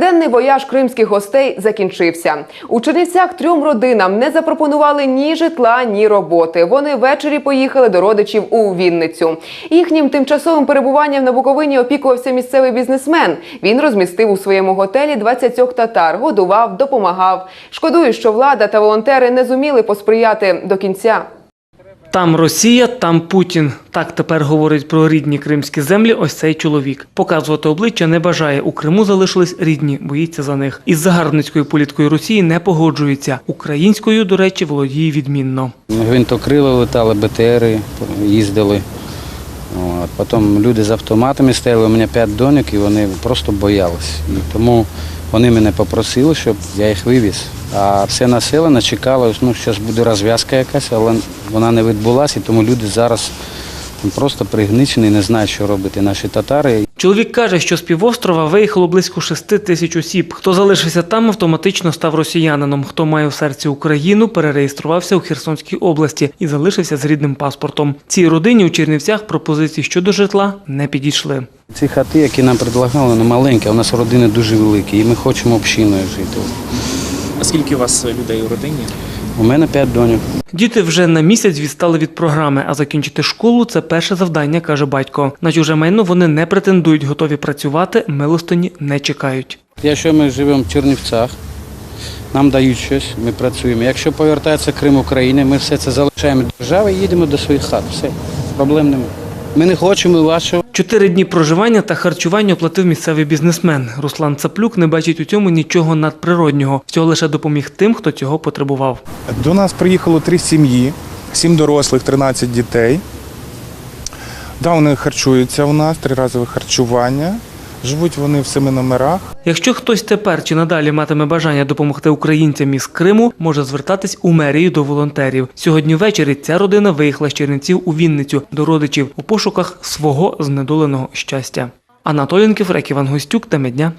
Денний вояж кримських гостей закінчився. У Чернівцях трьом родинам не запропонували ні житла, ні роботи. Вони ввечері поїхали до родичів у Вінницю. Їхнім тимчасовим перебуванням на Буковині опікувався місцевий бізнесмен. Він розмістив у своєму готелі 20 татар, годував, допомагав. Шкодую, що влада та волонтери не зуміли посприяти до кінця. Там Росія, там Путін. Так тепер говорить про рідні кримські землі ось цей чоловік. Показувати обличчя не бажає. У Криму залишились рідні, боїться за них. Із загарбницькою політикою Росії не погоджується. Українською, до речі, володіє відмінно. Гвинтокрили летали, БТРи їздили. От. Потім люди з автоматами стояли, у мене п'ять доньок і вони просто боялись. І тому вони мене попросили, щоб я їх вивіз. А все населення чекало, ну, що буде розв'язка якась, але вона не відбулася, і тому люди зараз просто пригничені, не знають, що робити. Наші татари. Чоловік каже, що з півострова виїхало близько шести тисяч осіб. Хто залишився там, автоматично став росіянином. Хто має в серці Україну, перереєструвався у Херсонській області і залишився з рідним паспортом. Цій родині у Чернівцях пропозиції щодо житла не підійшли. Ці хати, які нам предлагали, вони маленькі, а у нас родини дуже великі, і ми хочемо общиною жити. А скільки у вас людей у родині? У мене п'ять доньок. Діти вже на місяць відстали від програми, а закінчити школу це перше завдання, каже батько. На чуже майно вони не претендують, готові працювати, милостині не чекають. Якщо ми живемо в Чернівцях, нам дають щось, ми працюємо. Якщо повертається Крим України, ми все це залишаємо держави і їдемо до своїх хат. Все, проблем немає. Ми не хочемо вашого. Чотири дні проживання та харчування оплатив місцевий бізнесмен. Руслан Цаплюк не бачить у цьому нічого надприроднього. Всього лише допоміг тим, хто цього потребував. До нас приїхало три сім'ї, сім дорослих, 13 дітей. Да, вони харчуються у нас, триразове харчування. Живуть вони в семи номерах. Якщо хтось тепер чи надалі матиме бажання допомогти українцям із Криму, може звертатись у мерію до волонтерів. Сьогодні ввечері ця родина виїхала з Чернівців у Вінницю до родичів у пошуках свого знедоленого щастя. Анатолій Кіфрек, Іван Гостюк, теми дня.